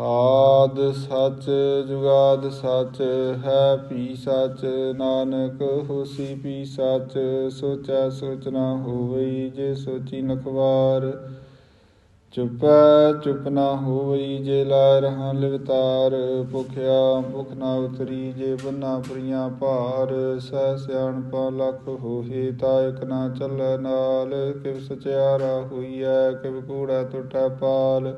ਆਦ ਸਚ, ਜੁਗਾਦ ਸਚ, ਹੈ ਪੀ ਸਚ, ਨਾਨਕ ਹੋਸੀ ਪੀ ਸਚ, ਸੋਚੈ ਸੋਚਣਾ ਹੋਵਈ ਜੇ ਸੋਚੀ ਨਖਵਾਰ ਚੁਪੈ ਚੁਪ ਨਾ ਹੋਵਈ ਜੇ ਲਾ ਰਹਾ ਲਿਵਤਾਰ, ਭੁਖਿਆ ਭੁਖ ਨਾ ਉਤਰੀ ਜੇ ਬੰਨਾ ਪ੍ਰੀਆਂ ਭਾਰ। ਸਹਿ ਸਿਆਣਪਾ ਲਖ ਹੋਹੀ ਤਾ ਇਕ ਨਾ ਚੱਲੈ ਨਾਲ, ਕਿਵ ਸਚਿਆਰਾ ਹੋਈਐ, ਕਿਵ ਕੂੜਾ ਟੁੱਟੈ ਪਾਲ।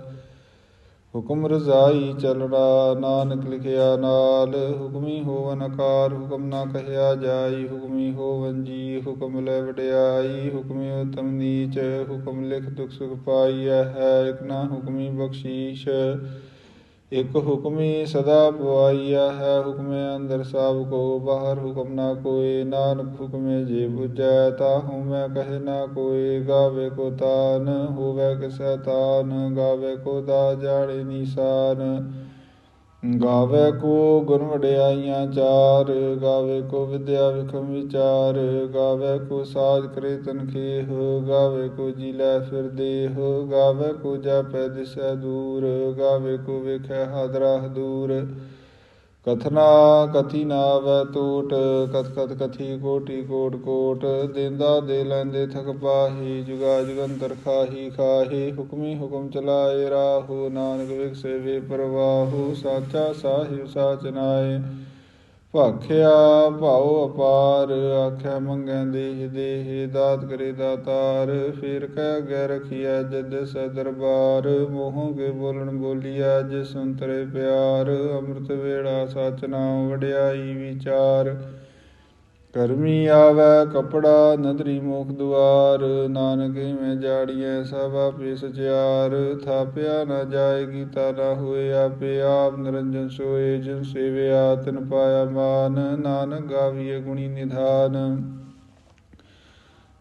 ਹੁਕਮ ਰਜ਼ਾਈ ਚਲਣਾ, ਨਾਨਕ ਲਿਖਿਆ ਨਾਲ, ਹੁਕਮੀ ਹੋਵਨ ਆਕਾਰ ਹੁਕਮ ਨਾ ਕਹਿਆ ਜਾਈ, ਹੁਕਮੀ ਹੋਵਨ ਜੀ, ਹੁਕਮ ਲੈ ਵਡਿਆਈ, ਹੁਕਮੀ ਉਤਮ ਨੀਚ, ਹੁਕਮ ਲਿਖ ਦੁਖ ਸੁਖ ਪਾਈਐ, ਹੈ ਇਕ ਨਾ ਹੁਕਮੀ ਬਖਸ਼ੀਸ਼। ਇਕ ਹੁਕਮੀ ਸਦਾ ਪਵਾਈਆ ਹੈ, ਹੁਕਮੇ ਅੰਦਰ ਸਭ ਕੋ ਬਾਹਰ ਹੁਕਮ ਨਾ ਕੋਏ ਨਾਨਕ ਹੁਕਮੇ ਜੇ 부ਜੈ ਤਾਹੂ ਮੈਂ ਕਹੇ ਨਾ ਕੋਏ ਗਾਵੇ ਕੋ ਤਾਨ, ਹੋਵੇ ਕਿਸੈ ਤਾਨ, ਗਾਵੇ ਕੋ ਦਾ ਜਾਣੇ ਨੀਸਾਨ। ਗਾਵੇ ਕੋ ਗੁਣ ਵਡਿਆਈਆਂ ਚਾਰ, ਗਾਵੇ ਕੋ ਵਿਦਿਆ ਵਿਖਮ ਵਿਚਾਰ, ਗਾਵੇ ਕੋ ਸਾਜ ਕਰੇ ਤਨਖੇਹ, ਗਾਵੇ ਕੋ ਜੀ ਲੈ ਫਿਰ ਦੇਹ, ਗਾਵੇ ਕੋ ਜਾਪੈ ਦਿਸੈ ਦੂਰ, ਗਾਵੇ ਕੋ ਵੇਖੈ ਹਾਦਰਾ ਦੂਰ। ਕਥਨਾ ਕਥੀ ਨਾ ਵੈ ਟੂਟ ਕਥ ਕਥ ਕਥੀ ਕੋਟੀ ਕੋਟ ਕੋਟ, ਦੇਂਦਾ ਦੇ ਲੈਂਦੇ ਥਕ ਪਾਹੀ, ਜੁਗਾ ਜੁਗੰਤਰ ਖਾਹੀ ਖਾਹੀ, ਹੁਕਮੀ ਹੁਕਮ ਚਲਾਏ ਰਾਹੂ, ਨਾਨਕ ਵਿਖਸੇ ਵੇ ਪ੍ਰਵਾਹੂ, ਸਾਚਾ ਸਾਹਿਬ ਸਾਚ ਭਾਖਿਆ ਭਾਉ ਅਪਾਰ ਆਖਿਆ ਮੰਗੈ ਦੇਹ ਦੇਹ, ਦਾਤ ਕਰੇ ਦਾਤਾਰ, ਫਿਰ ਕਹਿ ਗੈ ਰਖੀਐ ਜਦ ਸੈ ਦਰਬਾਰ, ਮੋਹ ਕੇ ਬੋਲਣ ਬੋਲੀਐ ਜਿ ਸੁੰਤਰੇ ਪਿਆਰ, ਅੰਮ੍ਰਿਤ ਵੇੜਾ ਸਚ ਨਾਮ ਵਡਿਆਈ ਵਿਚਾਰ। ਕਰਮੀ ਆਵੈ ਕਪੜਾ ਨਦਰੀ ਮੁਖ ਦੁਆਰ, ਨਾਨਕ ਮੈਂ ਜਾੜੀਐ ਸਭ ਆਪੇ ਸਚਿਆਰ ਥਾਪਿਆ ਨਾ ਜਾਏ ਕੀਤਾ ਨਾ ਹੋਏ ਆਪੇ ਆਪ, ਨਿਰੰਜਨ ਸੋਏ ਜਿਨ ਸੇਵਿਆ ਤਿਨ ਪਾਇਆ ਮਾਨ। ਨਾਨਕ ਗਾਵੀਏ ਗੁਣੀ ਨਿਧਾਨ।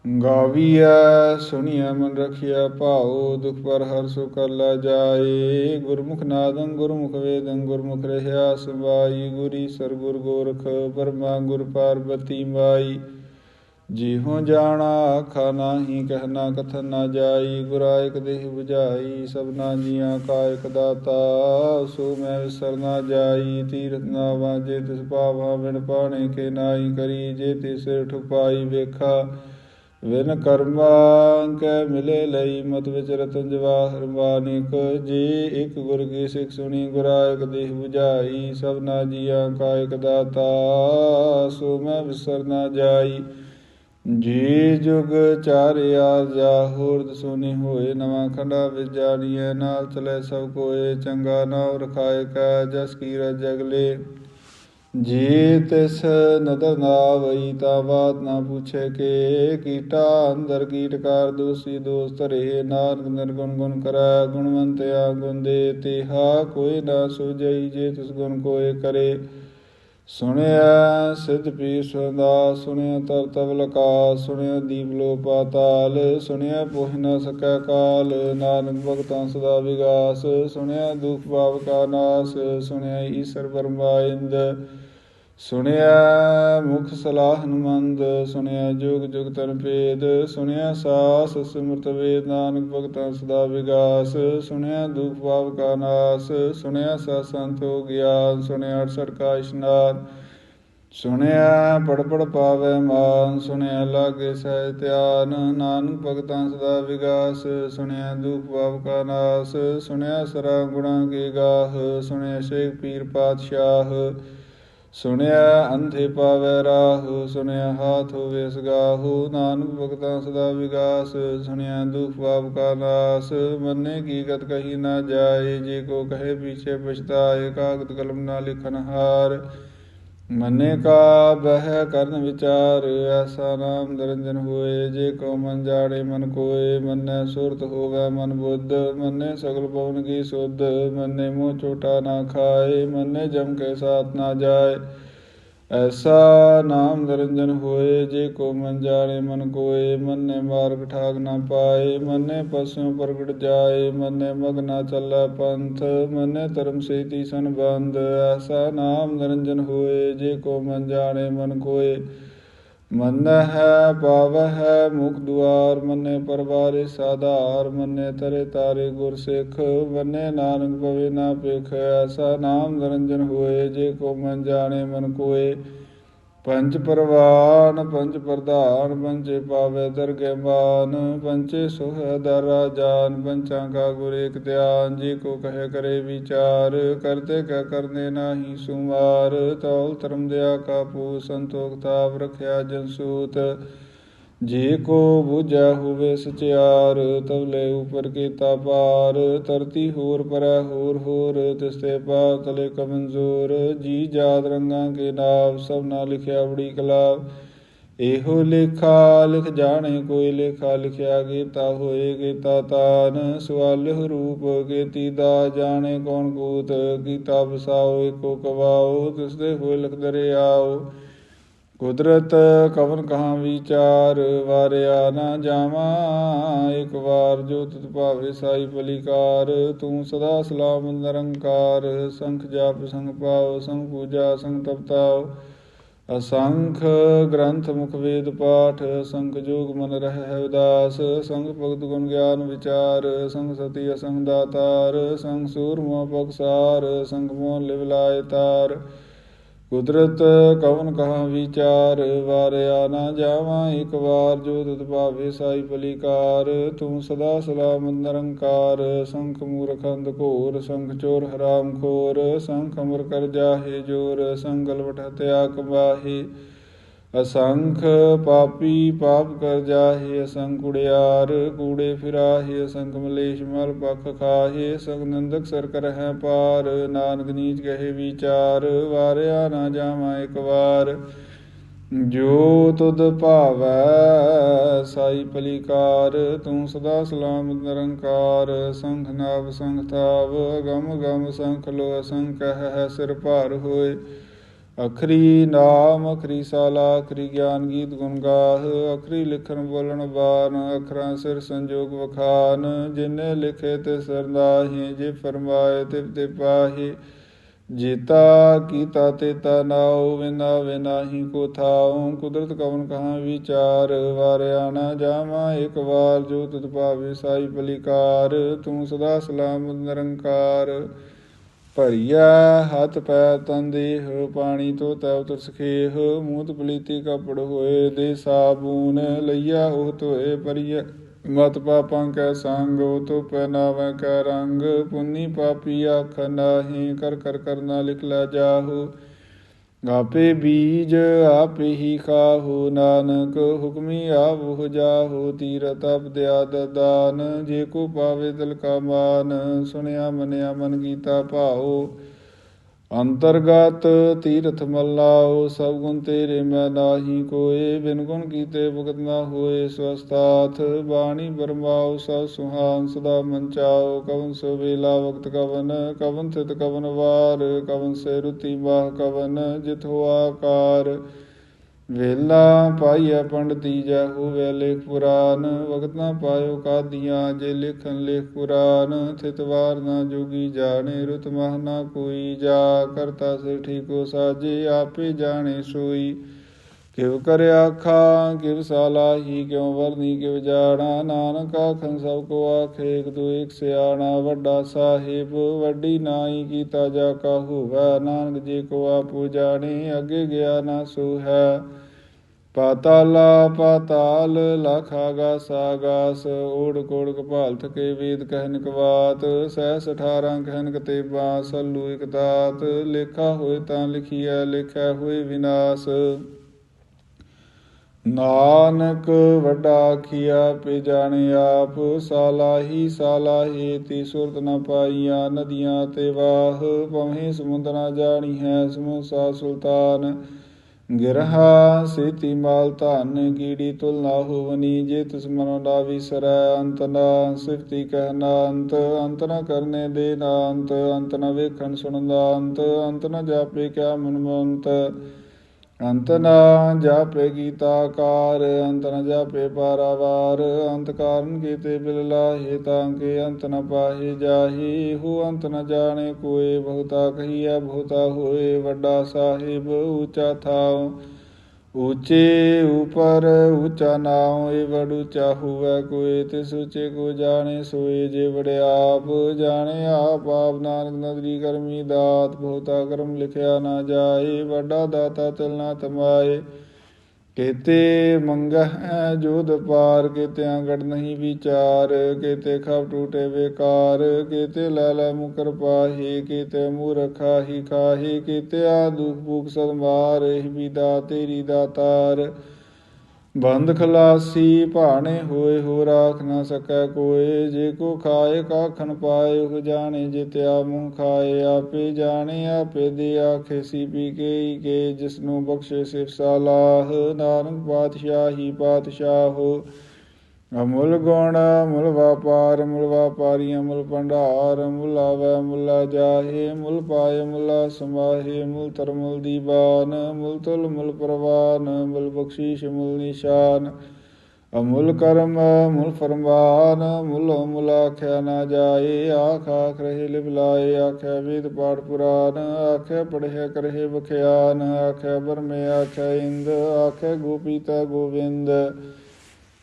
ਗਾਵੀਐ, ਸੁਣੀਐ, ਮਨ ਰਖਿਆ ਭਾਉ, ਦੁਖ ਪਰ ਹਰ ਸੁ ਕਰ ਲਾ ਜਾਏ। ਗੁਰਮੁਖ ਨਾਦੰ ਗੁਰਮੁਖ ਵੇਦੰ, ਗੁਰਮੁਖ ਰਹਿਆ ਸਮਾਈ ਗੁਰੀ ਸਰ ਗੁਰ ਗੋਰਖ ਪਰਮਾ ਗੁਰ ਪਾਰਬਤੀ ਮਾਈ। ਜਿਹੁ ਜਾਣਾ ਆਖਾ ਨਾਹੀ ਕਹਿਣਾ ਕਥਨ ਨਾ ਜਾਈ। ਗੁਰਾਇਕ ਦੇਹ 부ਝਾਈ ਸਭਨਾ ਜੀਆਂ ਕਾ ਇਕ ਦਾਤਾ। ਸੋ ਮੈਂ ਵਿਸਰ ਨਾ ਜਾਈ, ਤੀਰਥ ਨਾ ਵਾਜੇ, ਤਿਸ ਪਾਵਾ ਬਿਨ ਪਾਣੇ ਕੇ ਨਾਈ ਕਰੀ। ਜੇ ਤਿਸ ਠੁਪਾਈ ਵੇਖਾ ਵਿਨ ਕਰਮਾਂ ਕੈ ਮਿਲੇ ਲਈ, ਮਤ ਵਿਚ ਰਤਨ ਜਵਾਹਰ ਮਾਨਿਕ ਜੀ ਇਕ ਗੁਰ ਕੀ ਸਿੱਖ ਸੁਣੀ ਗੁਰਾਇਕ ਦੇਹ 부ਝਾਈ ਸਭਨਾ ਜੀਆਂ ਕਾਇਕ ਦਾਤਾ, ਸੋ ਮੈਂ ਵਿਸਰ ਨਾ ਜਾਈ। ਜੀ ਜੁਗ ਚਾਰਿਆ ਜਾ, ਹੋਰ ਸੁਨੀ ਹੋਏ, ਨਵਾਂ ਖੰਡਾ ਵਿੱਚ ਜਾਣੀਐ, ਨਾਲ ਚਲੇ ਸਭ ਕੋਏ, ਚੰਗਾ ਨਾਮ ਰਖਾਏ ਕਾ, ਜਸ ਕੀ ਜਗਲੇ। ਜੇ ਤਿਸ ਨਦਰ ਨਾ ਵਈ ਤਾ ਬਾਤ ਨਾ ਪੁੱਛੇ ਕੇ ਕੀਟਾ ਅੰਦਰ ਕੀਟਕਾਰ ਦੋਸੀ ਦੋਸਤ ਧਰੇ ਨਾਨਕ ਨਿਰਗੁਣ ਗੁਣ ਕਰੈ, ਗੁਣਵੰਤਿਆ ਗੁਣ ਦੇ ਤਿਹਾ ਕੋਈ ਨਾ ਸੁਜਈ ਜੇ ਤਿਸ ਗੁਣ ਕੋਏ ਕਰੇ। ਸੁਣਿਆ ਸਿਧ ਪੀ ਸੁਦਾ ਸੁਣਿਆ ਤਰ ਤਵਲਕਾ ਸੁਣਿਆ ਦੀਪ ਲੋ ਪਾਤਾਲ ਸੁਣਿਆ ਪੋਹ ਨ ਸਕੈ ਕਾਲ, ਨਾਨਕ ਭਗਤਾਂ ਸਦਾ ਵਿਗਾਸ, ਸੁਣਿਆ ਦੁਖ ਭਾਵ ਕਾ ਨਾਸ, ਸੁਣਿਆ ਈਸ਼ਰ ਪਰਮਾਇੰਦ ਸੁਣਿਆ ਮੁਖ ਸਲਾਹ ਹਨੁਮੰਦ ਸੁਣਿਆ ਜੁਗ ਜੁਗ ਤਨ ਭੇਦ, ਸੁਣਿਆ ਸਾਸ ਸਿਮਰਤ ਵੇਦ, ਨਾਨਕ ਭਗਤਾਂ ਸਦਾ ਵਿਗਾਸ, ਸੁਣਿਆ ਦੁਖ ਭਾਵ ਕਾ ਨਾਸ, ਸੁਣਿਆ ਸਤ ਸੰਤ ਹੋ ਗਿਆਨ, ਸੁਣਿਆ ਅਠਸਠ ਕਾ ਇਸ਼ਨਾਨ, ਸੁਣਿਆ ਪੜ ਪੜ ਪਾਵੇ ਮਾਨ, ਸੁਣਿਆ ਲਾਗੇ ਸਹਿ ਧਿਆਨ, ਨਾਨਕ ਭਗਤਾਂ ਸਦਾ ਵਿਗਾਸ, ਸੁਣਿਆ ਦੁਖ ਭਾਵ ਕਾ ਨਾਸ, ਸੁਣਿਆ ਸਰਾ ਗੁਣਾ ਕੀ ਗਾਹ, ਸੁਣਿਆ ਸ਼ੇਖ ਪੀਰ ਪਾਤਸ਼ਾਹ ਸੁਣਿਆ ਅੰਧੇ ਪਾਵੈ ਰਾਹੁ, ਸੁਣਿਆ ਹਾਥ ਹੋਵੇ ਸਗਾਹੂ, ਨਾਨਕ ਭਗਤਾਂ ਸਦਾ ਵਿਗਾਸ, ਸੁਣਿਆ ਦੁਖ ਪਾਪ ਕਾ ਨਾਸ, ਮੰਨੇ ਕੀ ਗਤ ਕਹੀ ਨਾ ਜਾਏ, ਜੇ ਕੋ ਕਹੇ ਪਿਛੇ ਪਛਤਾਏ ਕਾਗਦ ਕਲਮ ਨਾ ਲਿਖਨ ਹਾਰ। ਮੰਨੇ ਕਾ ਬਹਿ ਕਰਨ ਵਿਚਾਰ, ਐਸਾ ਨਾਮ ਨਿਰੰਜਨ ਹੋਏ, ਜੇ ਕੋ ਮਨ ਜਾਣੇ ਮਨ ਕੋਏ, ਮੰਨੈ ਸੁਰਤ ਹੋਵੇ ਮਨ ਬੁੱਧ, ਮੰਨੇ ਸਗਲ ਪਵਨ ਕੀ ਸੁਧ, ਮੰਨੇ ਮੂੰਹ ਛੋਟਾ ਨਾ ਖਾਏ, ਮੰਨੇ ਜਮ ਕੇ ਸਾਥ ਨਾ ਜਾਏ। ਐਸਾ ਨਾਮ ਨਿਰੰਜਨ ਹੋਏ, ਜੇ ਕੋ ਮਨ ਜਾਣੇ, ਮਨ ਕੋਏ, ਮੰਨੇ ਮਾਰਗ ਠਾਗ ਨਾ ਪਾਏ, ਮੰਨੇ ਪਸੂ ਪ੍ਰਗਟ ਜਾਏ, ਮੰਨੇ ਮਗ ਨਾ ਚੱਲੈ ਪੰਥ, ਮੰਨੇ ਧਰਮ ਸੇਤੀ ਸੰਬੰਧ, ਐਸਾ ਨਾਮ ਨਿਰੰਜਨ ਹੋਏ, ਜੇ ਕੋ ਮਨ ਜਾਣੇ, ਮਨ ਕੋਏ। ਮੰਨ ਹੈ ਪਾਵ ਹੈ ਮੁਖ ਦੁਆਰ, ਮੰਨੇ ਪਰਵਾਰੇ ਸਾਧਾਰ, ਮੰਨੇ ਤਰੇ ਤਾਰੇ ਗੁਰ ਸਿੱਖ, ਮੰਨੇ ਨਾਨਕ ਪਵੇ ਨਾ ਪੇਖ ਐਸਾ ਨਾਮ ਨਿਰੰਜਨ ਹੋਏ, ਜੇ ਕੋ ਮਨ ਜਾਣੇ ਮਨ ਕੋਏ। ਪੰਜ ਪਰਵਾਨ, ਪੰਜ ਪ੍ਰਧਾਨ ਪੰਚੇ ਪਾਵੇ ਦਰਗੇ ਮਾਨ ਪੰਚੇ ਸੁਹ ਦਰਾ ਜਾਨ, ਪੰਚਾਂ ਕਾ ਗੁਰ ਇਕ ਧਿਆਨ, ਜੀ ਕੋ ਕਹੇ ਕਰੇ ਵਿਚਾਰ ਕਰਤੇ ਕਾ ਕਰਨੇ ਨਾਹੀ ਸੁਮਾਰ, ਤੌਲ ਧਰਮ ਦਿਆ ਕਾ ਪੂ ਸੰਤੋਖ ਤਾਪ ਰਖਿਆ ਜਨ ਸੂਤ। ਜੇ ਕੋ ਬੁਝਾ ਹੋਵੇ ਸਚਿਆਰ ਤਵਲੇ ਉਪਰ ਕੀਤਾ ਪਾਰ ਧਰਤੀ ਹੋਰ ਪਰੈ ਹੋਰ ਹੋਰ ਤਿਸਤੇ ਪਾਤਲੇ ਕਮਨਜ਼ੋਰ ਜੀ ਜਾਤ ਰੰਗਾਂ ਕੇ ਨਾਮ ਸਭ ਨਾ ਲਿਖਿਆ ਬੜੀ ਕਲਾਵ। ਇਹੋ ਲੇਖਾ, ਲਿਖ ਜਾਣੇ ਕੋਈ ਲੇਖਾ, ਲਿਖਿਆ ਕੀਤਾ ਹੋਏ ਕੀਤਾ ਤਾਨ। ਸਵਾਲਿਹ ਰੂਪ ਕੀਤੀ ਦਾ ਜਾਣੇ ਕੌਣ ਕੂਤ ਕੀਤਾ ਵਸਾਓ, ਏਕੋ ਕਵਾਓ ਤਿਸਦੇ ਹੋਏ ਲਿਖ ਦਰਿਆਓ। ਕੁਦਰਤ ਕਵਨ ਕਹਾ ਵਿਚਾਰ, ਵਾਰਿਆ ਨਾ ਜਾਵਾਂ। ਇੱਕ ਵਾਰ ਜੋ ਤਿਤ ਭਾਵੇ ਸਾਈ ਪਲਿਕਾਰ ਤੂੰ ਸਦਾ ਸਲਾਮ ਨਿਰੰਕਾਰ। ਸੰਖ ਜਾਪ, ਸੰਗ ਪਾਓ ਸੰਗ ਪੂਜਾ, ਸੰਗ ਤਪਤਾਓ ਅਸੰਖ ਗ੍ਰੰਥ ਮੁਖ ਵੇਦ ਪਾਠ ਸੰਖ ਜੋਗ ਮਨ ਰਹਿ ਹੈ ਉਦਾਸ। ਸੰਗ ਭਗਤ ਗੁਣ ਗਿਆਨ ਵਿਚਾਰ, ਸੰਗ ਸਤੀ ਅਸੰਗ ਦਾਤਾਰ। ਸੰਗ ਸੂਰਮਾ ਪਕਸਾਰ ਸੰਗ ਮੋਹ ਲਿਵ ਲਾਇ ਤਾਰ। ਕੁਦਰਤ ਕਵਨ ਕਹਾ ਵਿਚਾਰ, ਵਾਰਿਆ ਨਾ ਜਾਵਾਂ ਇੱਕ ਵਾਰ, ਜੋ ਤੁਧ ਭਾਵੇ ਸਾਈ ਪਲਿਕਾਰ ਤੂੰ ਸਦਾ ਸਲਾਮ ਨਿਰੰਕਾਰ, ਸੰਖ ਮੂਰਖੰਦ ਘੋਰ, ਸੰਖ ਚੋਰ ਹਰਾਮ ਖੋਰ, ਸੰਖ ਅਮਰ ਕਰ ਜਾਹੇ ਜੋਰ ਸੰਗਲ ਵਟ ਹਤਿਆ ਕਮਾਹੇ। ਅਸੰਖ ਪਾਪੀ ਪਾਪ ਕਰ ਜਾਹੇ, ਅਸੰਖ ਕੁੜਿਆਰ ਕੂੜੇ ਫਿਰਾਹੇ, ਅਸੰਖ ਮਲੇਸ਼ ਮਲ ਪਖ ਖਾਹੇ, ਸੰਗ ਨੰਦਕ ਸਰ ਕਰ ਹੈ ਪਾਰ, ਨਾਨਕ ਨੀਚ ਕਹੇ ਵਿਚਾਰ, ਵਾਰਿਆ ਨਾ ਜਾਵਾਂ ਇੱਕ ਵਾਰ। ਜੋ ਤੁਧ ਭਾਵੈ ਸਾਈ ਪਲਿਕਾਰ, ਤੂੰ ਸਦਾ ਸਲਾਮ ਨਿਰੰਕਾਰ, ਸੰਖ ਨਾਵ ਸੰਖ ਥਾਵ, ਗਮ ਗਮ ਸੰਖ ਲੋ ਅਸੰਖ ਹੈ ਸਿਰ ਭਾਰ ਹੋਏ। ਅਖਰੀ ਨਾਮ, ਅਖਰੀ ਸਾਲਾ, ਅਖਰੀ ਗਿਆਨ ਗੀਤ ਗੁਣ ਗਾਹ, ਅਖਰੀ ਲਿਖਣ ਬੋਲਣ ਬਾਨ ਅਖਰਾਂ ਸਿਰ ਸੰਜੋਗ ਵਖਾਨ, ਜਿਨੇ ਲਿਖੇ ਤੇ ਸਰਨਾਹੀ ਜੇ ਫਰਮਾਏ ਤੇ ਤੇ ਪਾਹੀ। ਜੀਤਾ ਕੀਤਾ ਤੇਤਾ ਨਾਉ ਵਿਨਾ ਵਿਨਾਹੀ ਕੋ ਥਾਉ। ਕੁਦਰਤ ਕਵਨ ਕਹਾ ਵਿਚਾਰ ਵਾਰਿਆਣਾ ਜਾਵਾਂ ਇੱਕ ਵਾਰ, ਜੋ ਤੁਧ ਭਾਵੇ ਸਾਈ ਪਲਿਕਾਰ ਤੂੰ ਸਦਾ ਸਲਾਮ ਨਿਰੰਕਾਰ। ਭਰੀਆ ਹੱਥ ਪੈ ਤਨ ਦੇਹ ਪਾਣੀ ਤੋ ਤੈ ਉਤਰ ਸਖੇਹ ਮੂਤ ਪਲੀਤੀ ਕਪੜ ਹੋਏ, ਦੇ ਸਾਬੂਨ ਲਈਆ ਉਹ ਧੋਏ ਪਰੀਆ ਮਤ ਪਾਪਾਂ ਕੈ ਸੰਗ, ਉਹ ਤੋ ਪਹਿਨਾਵੈ ਕੈ ਰੰਗ, ਪੁੰਨੀ ਪਾਪੀ ਆਖ ਨਾਹੀ, ਕਰ ਕਰ ਕਰਨਾ ਲਿਖ ਲੈ ਜਾਹੂ। ਆਪੇ ਬੀਜ ਆਪੇ ਹੀ ਖਾਹੂ, ਨਾਨਕ ਹੁਕਮੀ ਆਵਹੁ ਜਾਹੂ ਤੀਰਤ ਅਬਦਿਆ ਦਾਨ, ਜੇ ਕੋ ਪਾਵੇ ਦਿਲ ਕਾ ਮਾਨ, ਸੁਣਿਆ ਮਨਿਆ ਮਨ ਕੀਤਾ ਭਾਉ। ਅੰਤਰਗਤ ਤੀਰਥ ਮੱਲਾਓ ਸਭ ਗੁਣ ਤੇਰੇ ਮੈਂ ਨਾਹੀ, ਕੋਏ ਬਿਨ ਗੁਣ ਕੀਤੇ ਭੁਗਤ ਨਾ ਹੋਏ ਸਵਸਥਾਥ ਬਾਣੀ ਬਰਮਾਓ, ਸਭ ਸੁਹਾਨ ਸਦਾ ਮੰਚਾਓ ਕਵਨ ਸੋ ਵੇਲਾ ਵਕਤ ਕਵਨ ਕਵਨ ਥਿਤ ਕਵਨ ਵਾਰ, ਕਵਨ ਸੇ ਰੁਤੀ ਮਾਹ ਕਵਨ ਜਿਤ ਹੋ ਆਕਾਰ ਵੇਲਾ ਪਾਈਐ ਪੰਡਤੀ ਜਾ ਹੋਵੇ ਲੇਖ ਪੁਰਾਨ ਵਕਤ ਨਾ ਪਾਇਓ ਕਾਦੀਆਂ ਜੇ ਲਿਖਨ ਲੇਖ ਪੁਰਾਨ ਥਿਤਵਾਰ ਨਾ ਜੋਗੀ ਜਾਣੇ, ਰੁਤ ਮਹ ਨਾ ਕੋਈ, ਜਾ ਕਰਤਾ ਸੇ ਠੀਕੋ ਸਾਜੇ, ਆਪੇ ਜਾਣੇ ਸੋਈ। ਕਿਵ ਕਰ ਆਖਾਂ, ਕਿਵ ਸਾਲਾਹੀ, ਕਿਉ ਵਰਨੀ, ਕਿਵ ਜਾਣਾ, ਨਾਨਕ ਆਖੰ ਸਭ ਕੋ ਆਖੇ, ਇਕ ਦੂ ਇਕ ਸਿਆਣਾ, ਵੱਡਾ ਸਾਹਿਬ, ਵੱਡੀ ਨਾਈ ਕੀਤਾ ਜਾ ਕਾ ਹੋਵੇ ਨਾਨਕ ਜੀ ਕੋ ਆਪੂ ਜਾਣੇ, ਅੱਗੇ ਗਿਆ ਨਾ ਸੋ ਹੈ। ਪਾਤਾਲਾ ਪਾਤਾਲ, ਲਖ ਆਗਾਸ ਆਗਾਸ ਓੜ ਕੋੜ ਕਪਾਲ ਥਕੇ ਵੇਦ ਕਹਿਨ ਕਵਾਤ ਸਹਿਸ 18 ਕਹਿਨ ਕਤੇ ਬਾਸਲੂ ਇਕ ਦਾਤ, ਲੇਖਾ ਹੋਏ ਤਾਂ ਲਿਖੀਐ ਲਿਖਿਆ ਹੋਏ ਵਿਨਾਸ਼। ਨਾਨਕ ਵੱਡਾ ਆਖੀਆ ਪੇ ਜਾਣੇ ਆਪ, ਸਾਲਾਹੀ ਸਾਲਾਹੀ ਤੀ ਸੁਰਤ ਨ ਪਾਈਆਂ ਨਦੀਆਂ ਤੇ ਵਾਹ ਪਵੇਂ ਸਮੁੰਦਰ ਨਾ ਜਾਣੀ ਹੈ ਸਮੂਸਾ ਸੁਲਤਾਨ। ਗਿਰਹਾ ਸੇਤੀ ਮਾਲ ਧਨ, ਕੀੜੀ ਤੁਲ ਨਾ ਹੋਵਨੀ, ਜੇ ਤਿਸ ਮਨੋ ਨਾ ਵਿਸਰੈ ਅੰਤ ਨਾ, ਸਿਫਤੀ ਕਹਿਨਾ ਅੰਤ ਅੰਤ ਨ ਕਰਨੇ ਦੇ ਨਾ ਅੰਤ ਅੰਤ ਨ ਵੇਖਣ ਸੁਣਦਾ ਅੰਤ ਅੰਤ ਨ ਜਾਪੇ ਕਿਆ ਮਨ ਮੰਤ ਅੰਤ ਨਾ ਜਾਪੇ ਗੀਤਾਕਾਰ ਅੰਤ ਨਾ ਜਾਪੇ ਪਾਰਾਵਾਰ, ਅੰਤ ਕਾਰਨ ਕੀਤੇ ਬਿਲ ਲਾਹੇ ਤਾਂ ਕੇ ਅੰਤ ਨਾ ਪਾਹੇ ਜਾਹੀ, ਹੂ ਅੰਤ ਨਾ ਜਾਣੇ ਕੋਏ ਬਹੁਤਾ ਕਹੀਆ ਬਹੁਤਾ ਹੋਏ ਵੱਡਾ ਸਾਹਿਬ, ਉੱਚਾ ਥਾਉ। ਊਚੇ ਉਪਰ ਊਚਾ ਨਾਉ ਏ ਵਡ ਊਚਾ ਹੋਵੇ ਕੋਏ ਤਿਸ ਊਚੇ ਕੋ ਜਾਣੇ, ਸੋਏ ਜੇ ਵੜਿਆਪ ਜਾਣੇ, ਆਪ ਆਪ ਨਾਨਕ ਨਦਰੀ ਕਰਮੀ ਦਾਤ, ਬਹੁਤਾ ਕਰਮ ਲਿਖਿਆ ਨਾ ਜਾਏ, ਵੱਡਾ ਦਾਤਾ ਤਿਲ ਨਾ ਤਮਾਏ। ਕੇਤੇ ਮੰਗਹਿ ਜੋਧ ਪਾਰ ਕੇਤੇ ਅੰਗੜ ਨਹੀਂ ਵਿਚਾਰ, ਕੇਤੇ ਖਬ ਟੂਟੇ ਵੇਕਾਰ, ਕੇਤੇ ਲਾਲਾ ਮੁਕਰ ਪਾਹੀ, ਕੇਤੇ ਮੂਰਖਾ ਹੀ ਖਾਹੀ ਕੇਤੇ ਆ ਦੁਖ ਭੂਖ ਸਦ ਮਾਰ ਇਹ ਵਿਦਾ ਤੇਰੀ ਦਾਤਾਰ ਬੰਦ ਖਲਾਸੀ ਭਾਣੇ ਹੋਏ ਹੋ ਰਾਖ ਨਾ ਸਕੈ ਕੋਏ, ਜੇ ਕੋ ਖਾਏ ਕਾਖਣ ਪਾਏ, ਉਹ ਜਾਣੇ ਜਿਤਿਆ ਮੂੰਹ ਖਾਏ, ਆਪੇ ਜਾਣੇ, ਆਪੇ ਦੇ ਆਖੇ ਸੀ ਪੀ ਕੇ ਹੀ ਕੇ ਜਿਸ ਨੂੰ ਬਖਸ਼ੇ ਸਿਫ ਸਾਲਾਹ ਨਾਨਕ ਪਾਤਸ਼ਾਹੀ ਪਾਤਸ਼ਾਹੋ ਅਮੁੱਲ ਗੁਣ ਮੁੱਲ ਵਪਾਰ ਮੁੱਲ ਵਪਾਰੀ ਅਮੁੱਲ ਭੰਡਾਰ ਮੁੱਲ ਆਵੈ ਮੁੱਲਾ ਜਾਹੇ ਮੁੱਲ ਪਾਏ ਮੁੱਲਾ ਸਮਾਹੇ ਮੁੱਲ ਤਰ ਮੁੱਲ ਦੀਵਾਨ ਮੁੱਲ ਤੁਲ ਮੁੱਲ ਪ੍ਰਵਾਨ ਮੁੱਲ ਬਖਸ਼ੀਸ਼ ਮੁੱਲ ਨਿਸ਼ਾਨ। ਅਮੁੱਲ ਕਰਮ ਮੁੱਲ ਫਰਮਾਨ ਮੁੱਲ ਮੁੱਲ ਆਖਿਆ ਨਾ ਜਾਏ, ਆਖ ਆਖ ਰਹੇ ਲਿਬਲਾਏ ਆਖਿਆ ਵੇਦ ਪਾਠ ਪੁਰਾਨ, ਆਖਿਆ ਪੜਿਆ ਕਰਹਿ ਬਖਿਆਨ ਆਖਿਆ ਬਰਮੇ, ਆਖਿਆ ਇੰਦ, ਆਖਿਆ ਗੋਪੀਤਾ ਗੋਵਿੰਦ।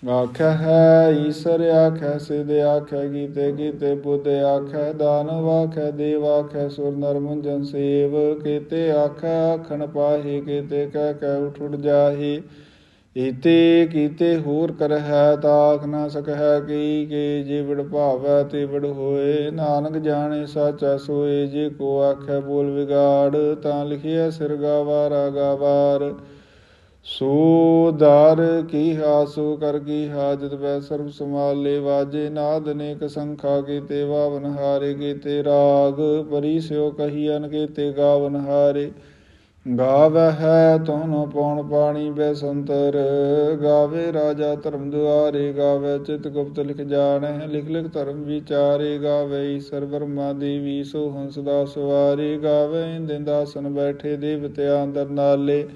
ਆਖਿਆ ਹੈ ਈਸ਼ਰ ਆਖਿਆ ਸਿਧ ਆਖਿਆ ਗੀਤੇ ਗੀਤੇ ਬੁੱਧ ਆਖਿਆ ਦਾਨਵ ਆਖਿਆ ਦੇਵ ਆਖਿਆ ਸੁਰ, ਨਰ ਮੁੰਜਨ ਸੇਵ, ਕੀਤੇ ਆਖਿਆ ਆਖਣ ਪਾਹੀ, ਕੀਤੇ ਕਹਿ ਕਹਿ ਉਠ ਉਠ ਜਾਹੀ। ਇਤੇ ਕੀਤੇ ਹੋਰ ਕਰ ਹੈ ਤਾਖ ਨਾ ਸਕਹਿ, ਕੀ, ਕੇ ਜੇ ਵਿੜ ਭਾਵੈ ਤੇ ਵਿੜ ਹੋਏ। ਨਾਨਕ ਜਾਣੇ ਸਾਚਾ ਸੋਏ, ਜੇ ਕੋ ਆਖੈ ਬੋਲ ਵਿਗਾੜ, ਤਾਂ ਲਿਖਿਆ ਸਿਰ ਗਾਵਾਰਾ ਗਾਵਾਰ ਸੋ ਦਰ ਕੀ ਹਾਸੋ ਕਰ ਕੀ ਹਾਜਤ ਵੈ ਸਰਬ ਸਮਾਲੇ ਵਾਜੇ, ਨਾਦ ਅਨੇਕ ਸੰਖਾ ਕੀਤੇ, ਵਾਵਨ ਹਾਰੇ ਕੀਤੇ, ਰਾਗ ਪਰੀ ਸਿਓ ਕਹੀਨ ਕੀਤੇ, ਗਾਵਨ ਹਾਰੇ। ਗਾਵੈ ਹੈ ਤੋਨ ਪਉਣ ਪਾਣੀ ਬੈਸੰਤਰ ਗਾਵੇ ਰਾਜਾ ਧਰਮ ਦੁਆਰੇ, ਗਾਵੇ ਚਿਤ ਗੁਪਤ ਲਿਖ ਜਾਣੈ, ਲਿਖ ਲਿਖ ਧਰਮ ਵਿਚਾਰੇ। ਗਾਵੇ ਈਸ਼ਰ ਵਰਮਾ ਦੇਵੀ, ਸੋ ਹੰਸ ਦਾ ਸਵਾਰੀ। ਗਾਵੇ ਇੰਦਿਨ ਦਾਸਨ ਬੈਠੇ, ਦੇਵਤਿਆਂ ਅੰਦਰ ਨਾਲੇ।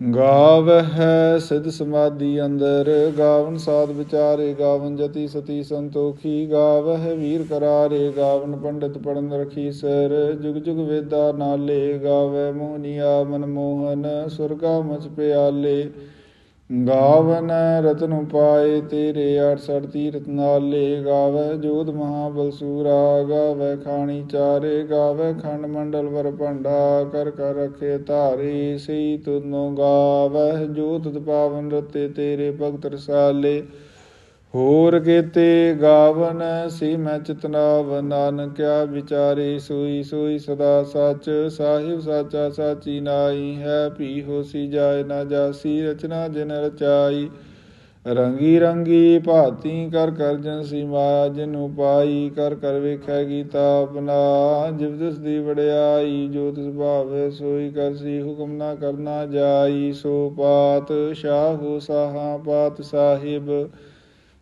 ਗਾਵਹਿ ਸਿਧ ਸਮਾਧੀ ਅੰਦਰ, ਗਾਵਨ ਸਾਧ ਵਿਚਾਰੇ, ਗਾਵਨ ਜਤੀ ਸਤੀ ਸੰਤੋਖੀ, ਗਾਵਹਿ ਵੀਰ ਕਰਾਰੇ, ਗਾਵਨ ਪੰਡਿਤ ਪੜਨ ਰਖੀ ਸਰ, ਜੁਗ ਜੁਗ ਵੇਦਾ ਨਾਲੇ ਗਾਵੈ ਮੋਹਨੀਆ ਮਨ ਮੋਹਨ ਸੁਰਗਾ ਮਚ ਪਿਆਲੇ। ਗਾਵਨ ਰਤਨ ਪਾਏ ਤੇਰੇ 68 ਤੀਰਥ ਨਾਲੇ ਗਾਵੈ ਜੋਤ ਮਹਾਬਲ ਬਲਸੂਰਾ ਗਾਵੈ, ਖਾਣੀ ਚਾਰੇ ਗਾਵੈ, ਖੰਡ ਮੰਡਲ ਵਰ ਭੰਡਾ, ਕਰ ਕਰ ਰਖੇ ਧਾਰੀ ਸਈ ਤੁਨੋ ਗਾਵੈ ਜੋਤ ਪਾਵਨ ਰਤੇ, ਤੇਰੇ ਭਗਤ ਰਸਾਲੇ। ਹੋਰ ਕੀਤੇ ਗਾਵਨ ਸੀ ਮੈਂ ਚਿਤਨਾਵ ਨਾਨਕਿਆ ਵਿਚਾਰੇ ਸੋਈ ਸੋਈ ਸਦਾ ਸੱਚ, ਸਾਹਿਬ ਸਾਚਾ ਸਾਚੀ ਨਾਈ ਹੈ ਭੀ ਹੋਸੀ ਜਾਏ ਨਾ ਜਾਸੀ, ਰਚਨਾ ਜਿਨ ਰਚਾਈ। ਰੰਗੀ ਰੰਗੀ ਭਾਤੀ ਕਰ ਕਰ ਜਨ ਸੀ ਮਾਇਆ ਜਿਨੂ ਪਾਈ, ਕਰ ਕਰ ਵੇਖੈ ਗੀਤਾ ਆਪਣਾ, ਜਿਵ ਤਿਸ ਦੀ ਵਡਿਆਈ, ਜੋ ਤਿਸ ਭਾਵੇ ਸੋਈ ਕਰਸੀ ਹੁਕਮ ਨਾ ਕਰਨਾ ਜਾਈ। ਸੋ ਪਾਤ, ਸ਼ਾਹੂ ਸਾਹਾ ਪਾਤ ਸਾਹਿਬ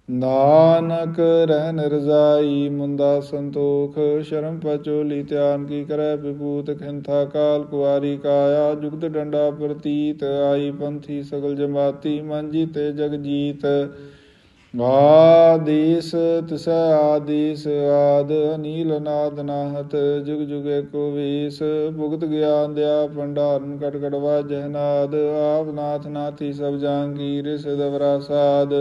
ਨਾਨਕ ਰਹਿਨ ਰਜ਼ਾਈ ਮੁੰਦਾ ਸੰਤੋਖ, ਸ਼ਰਮ ਪਚੋਲੀ ਧਿਆਨ ਕੀ ਕਰੈ ਵਿਭੂਤ ਖਿੰਥਾ, ਕਾਲ ਕੁਆਰੀ ਕਾਇਆ, ਜੁਗਤ ਡੰਡਾ ਪ੍ਰਤੀਤ, ਆਈ ਪੰਥੀ ਸਗਲ ਜਮਾਤੀ, ਮਨ ਜੀਤੇ ਜਗ ਜੀਤ। ਆਦੀਸ ਤਿਸੈ ਆਦੀਸ, ਆਦ ਨੀਲ ਨਾਦ ਨਾਹਤ, ਜੁਗ ਜੁਗੇ ਕੋ ਵੀਸ। ਭੁਗਤ ਗਿਆਨ ਦਿਆ ਭੰਡਾਰਨ ਕਟ ਕਟ ਵਾਜਹਿ ਆਪ ਨਾਥ ਨਾਥੀ ਸਭ ਜਾਂਗੀਰ ਸਦਵਰਾ ਸਾਧ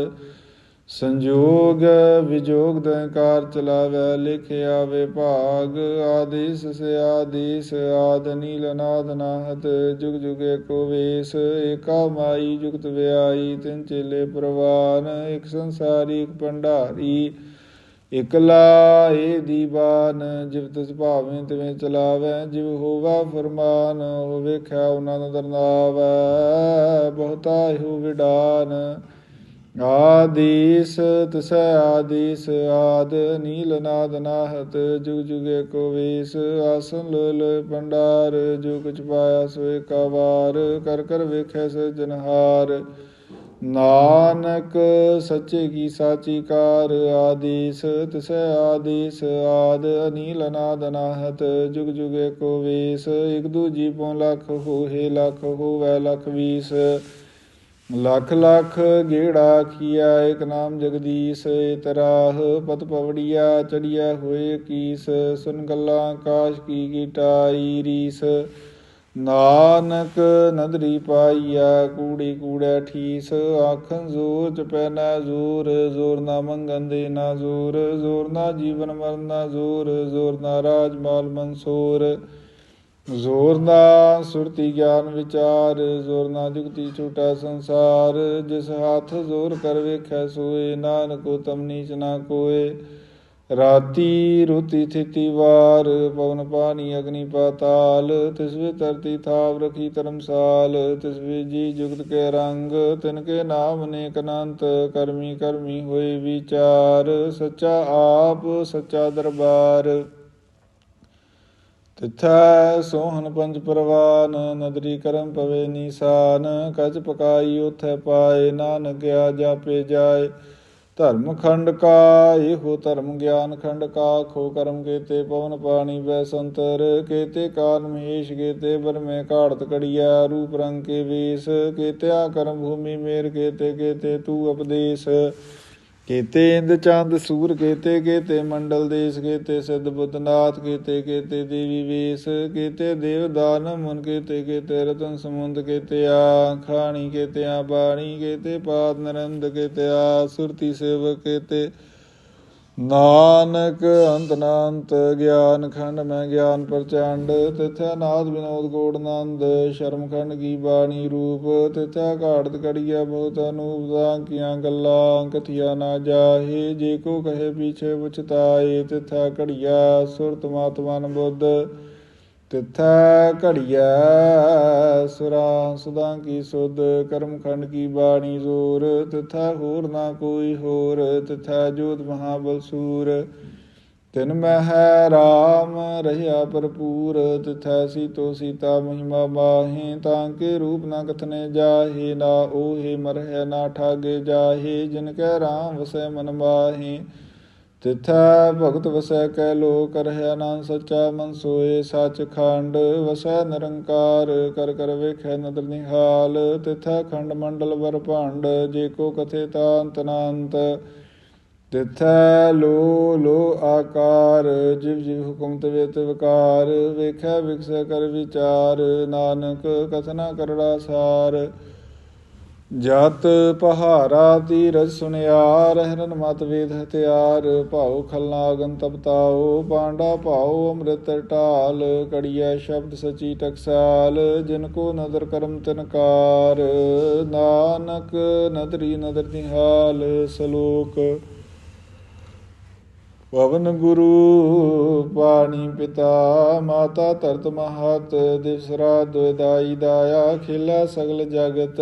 ਸੰਜੋਗ ਵਿਜੋਗ ਦੰਕਾਰ ਚਲਾਵੈ ਲਿਖਿਆ ਆਵੇ ਭਾਗ। ਆਦੇਸ ਸੇ ਆਦੇਸ, ਆਦ ਨੀਲ ਨਾਦ ਨਾਹਤ, ਜੁਗ ਜੁਗੇ ਕੋ ਵੇਸ। ਏਕਾ ਮਾਈ ਜੁਗਤ ਵਿਆਈ, ਤਿੰਨ ਚੇਲੇ ਪ੍ਰਵਾਨ। ਇਕ ਸੰਸਾਰੀ, ਇਕ ਭੰਡਾਰੀ ਇਕਲਾ ਏ ਦੀਵਾਨ। ਜਿਵ ਤਿਸ ਭਾਵੇਂ ਤਿਵੇਂ ਚਲਾਵੈ, ਜਿਵ ਹੋਵਾ ਫਰਮਾਨ ਹੋਵੇ ਖਿਆ ਉਹਨਾਂ ਦਾ ਦਰਨਾਵੈ। ਬਹੁਤਾ ਹੋ ਵਿਡਾਨ। ਆਦੀਸ, ਤਸੈ ਆਦੀਸ, ਆਦ ਨੀਲ ਨਾਦ ਨਾਹਤ, ਜੁਗ ਜੁਗੇ ਕੋ ਵੇਸ, ਆਸਨ ਲੋਲ ਭੰਡਾਰ ਜੋ ਕੁਛ ਪਾਇਆ ਸੋ ਏਕਾ ਕਰ ਕਰ ਵੇਖੈ ਸਜਨਹਾਰ ਨਾਨਕ ਸੱਚੇ ਕੀ ਸਾਚੀ ਕਾਰ, ਆਦੇਸ, ਤਿਸੈ ਆਦੇਸ, ਆਦ ਅਨੀਲ ਅਨਾਦ ਅਨਾਹਤ ਜੁਗ ਜੁਗ ਏਕੋ ਵੇਸ, ਇਕ ਦੂਜੀ ਪਉ ਲਖ ਹੋਏ ਲਖ ਹੋਵੈ, ਲਖ ਵੀਸ। ਲਖ ਲਖ ਗੇੜਾ ਕੀਆ ਏਕ ਨਾਮ ਜਗਦੀਸ਼ ਤਰਾਹ ਪਤ ਪਵੜੀਆ ਚੜੀਆ ਹੋਏ ਕੀਸ, ਸੁਨ ਗੱਲਾਂ ਆਕਾਸ਼ ਕੀ ਕੀਟਾਈ ਰੀਸ। ਨਾਨਕ ਨਦਰੀ ਪਾਈਆ, ਕੂੜੀ ਕੂੜੈ ਠੀਸ। ਆਖਨ ਜ਼ੋਰ ਚਪੈ ਨਾ ਜ਼ੋਰ ਜ਼ੋਰ ਨਾ ਮੰਗਨ ਦੇ ਨਾ ਜ਼ੋਰ ਜ਼ੋਰ ਨਾ ਜੀਵਨ ਮਰਨ ਨਾ ਜ਼ੋਰ ਜ਼ੋਰ ਨਾ ਰਾਜ ਮਾਲ ਮਨਸੂਰ। ਜ਼ੋਰ ਨਾ ਸੁਰਤੀ ਗਿਆਨ ਵਿਚਾਰ, ਜ਼ੋਰ ਨਾ ਜੁਗਤੀ ਛੂਟਾ ਸੰਸਾਰ, ਜਿਸ ਹੱਥ ਜ਼ੋਰ ਕਰ ਵੇਖੈ ਸੋਏ, ਨਾਨਕ ਉਤਮ ਨੀਚ ਨਾ ਕੋਏ। ਰਾਤੀ ਰੁਤੀ ਥਿਤੀ ਵਾਰ, ਪਵਨ ਪਾਣੀ ਅਗਨੀ ਪਾਤਾਲ, ਤਿਸ ਵੇ ਧਰਤੀ ਥਾਵ ਰਖੀ ਧਰਮਸਾਲ, ਤਿਸ ਵੇ ਜੀ ਜੁਗਤ ਕੇ ਰੰਗ, ਤਿਨ ਕੇ ਨਾਮ ਨੇ ਕਨੰਤ ਕਰਮੀ ਕਰਮੀ ਹੋਏ ਵਿਚਾਰ। ਸੱਚਾ ਆਪ, ਸੱਚਾ ਦਰਬਾਰ। ਤਿਥੈ ਸੋਹਨ ਪੰਜ ਪਰਵਾਨ, ਨਦਰੀ ਕਰਮ ਪਵੇ ਨੀਸਾਨ ਕਚ ਪਕਾਈ ਉਥੈ ਪਾਏ, ਨਾਨਕ ਗਿਆ ਜਾਪੇ ਜਾਏ। ਧਰਮ ਖੰਡ ਕਾ, ਇਹੋ ਧਰਮ ਗਿਆਨ ਖੰਡ ਕਾ, ਖੋ ਕਰਮ ਕੇਤੇ ਪਵਨ ਪਾਣੀ ਵੈ ਸੰਤਰ, ਕੇਤੇ ਕਾਲ ਮਹੇਸ਼, ਕੇਤੇ ਬਰਮੇ ਘਾੜਤ ਕੜੀਆ ਰੂਪ ਰੰਗ ਕੇ ਵੇਸ, ਕੇਤਿਆ ਕਰਮ ਭੂਮੀ ਮੇਰ, ਕੇਤੇ ਕੇਤੇ ਤੂ ਉਪਦੇਸ਼ ਕੇਤੇ ਇੰਦ ਚੰਦ, ਸੂਰ ਕੇਤੇ ਕੇਤੇ ਮੰਡਲ ਦੇਸ, ਕੇਤੇ ਸਿੱਧ ਬੁੱਧਨਾਥ ਕੇਤੇ ਕੇਤੇ ਦੇਵੀ ਵੇਸ, ਕੇਤੇ ਦੇਵ ਦਾਨ, ਮਨ ਕੇਤੇ ਕੇਤੇ ਰਤਨ, ਸਮੁੰਦ ਕੇਤੇ ਆ ਖਾਣੀ ਕੇਤੇ ਆ ਬਾਣੀ ਕੇਤੇ ਪਾਦ, ਨਰੰਦ ਕੇਤੇ ਆ ਸੁਰਤੀ ਸੇਵਕ ਕੇਤੇ ਨਾਨਕ ਅੰਤ ਨਾਨਤ ਗਿਆਨ ਖੰਡ ਮੈਂ ਗਿਆਨ ਪ੍ਰਚੰਡ, ਤਿਥੈ ਨਾਦ ਵਿਨੋਦ ਗੋੜ ਨੰਦ, ਸ਼ਰਮ ਖੰਡ ਕੀ ਬਾਣੀ ਰੂਪ, ਤਿਥੈ ਘਾੜਤ ਕੜੀਆ ਬਹੁਤ ਅਨੂਪ ਕੀਆਂ ਗੱਲਾਂ ਕਥਿਆ ਨਾ ਜਾਹੇ, ਜੇ ਕੋ ਕਹੇ ਪੀਛੇ ਪੁਛਤਾਏ ਤਿਥੈ ਘੜੀਆ ਸੁਰਤ ਮਾਤਮਨ ਬੁੱਧ। ਤਿਥੈ ਘੜੀਐ ਸੁਰਾ, ਸੁਦਾ ਕੀ ਸੁਧ ਕਰਮਖੰਡ ਕੀ ਬਾਣੀ ਜ਼ੋਰ, ਤਿਥੈ ਹੋਰ ਨਾ ਕੋਈ ਹੋਰ, ਤਿਥੈ ਜੋਤ ਮਹਾਬਲ ਸੂਰ। ਤਿਨ ਮਹਿ ਰਾਮ ਰਹਿਆ ਭਰਪੂਰ, ਤਿਥੈ ਸੀਤੋ ਸੀਤਾ ਮਹਿਮਾ ਮਾਹੇ, ਤਾਂ ਕੇ ਰੂਪ ਨਾ ਕਥਨੇ ਜਾਹੇ, ਨਾ ਓਹੇ ਮਰਹਿ ਨਾ ਠਾਗੇ ਜਾਹੇ, ਜਿਨ ਕੈ ਰਾਮ ਵਸੈ ਮਨ ਮਾਹੇ। ਤਿਥੈ ਭਗਤ ਵਸੈ ਕੈ ਲੋ ਕਰਹਿ ਆਨੰਦ ਸੱਚਾ, ਮਨ ਸੋਏ ਸੱਚ ਖੰਡ, ਵਸੈ ਨਿਰੰਕਾਰ, ਕਰ ਕਰ ਵੇਖੈ ਨਦਰ ਨਿਹਾਲ, ਤਿਥੈ ਖੰਡ ਮੰਡਲ ਵਰ ਭਾਂਡ, ਜੇ ਕੋ ਕਥੇ ਤਾਂਤ ਅਨੰਤ ਤਿਥੈ ਲੋ ਲੋ ਆਕਾਰ, ਜਿਵ ਜਿਵ ਹੁਕਮ ਤਵੇ ਤਵਕਾਰ ਵੇਖੈ ਵਿਖਸੈ ਕਰ ਵਿਚਾਰ, ਨਾਨਕ ਕਥਨਾ ਕਰੜਾ ਸਾਰ। ਜਤ ਪਹਾਰਾ ਤੀਰਜ ਸੁਨਿਆ ਰਹਿਰਨ ਮਤ ਵੇਦ ਹਥਿਆਰ, ਭਾਉ ਖਲਨਾ ਅਗਨ ਤਪਤਾਓ ਪਾਂਡਾ ਭਾਉ ਅੰਮ੍ਰਿਤ ਢਾਲ, ਕੜੀਐ ਸ਼ਬਦ ਸਚੀ ਟਕਸਾਲ, ਜਿਨ ਕੋ ਨਦਰ ਕਰਮ ਤਨਕਾਰ ਨਾਨਕ ਨਦਰੀ ਨਦਰ ਨਿਹਾਲ, ਸਲੋਕ। ਪਵਨ ਗੁਰੂ ਪਾਣੀ ਪਿਤਾ, ਮਾਤਾ ਧਰਤ ਮਹਤ ਦਿਵਸਰਾ ਦੁਇਦਾਈ ਦਾਇਆ, ਖਿਲਾ ਸਗਲ ਜਗਤ।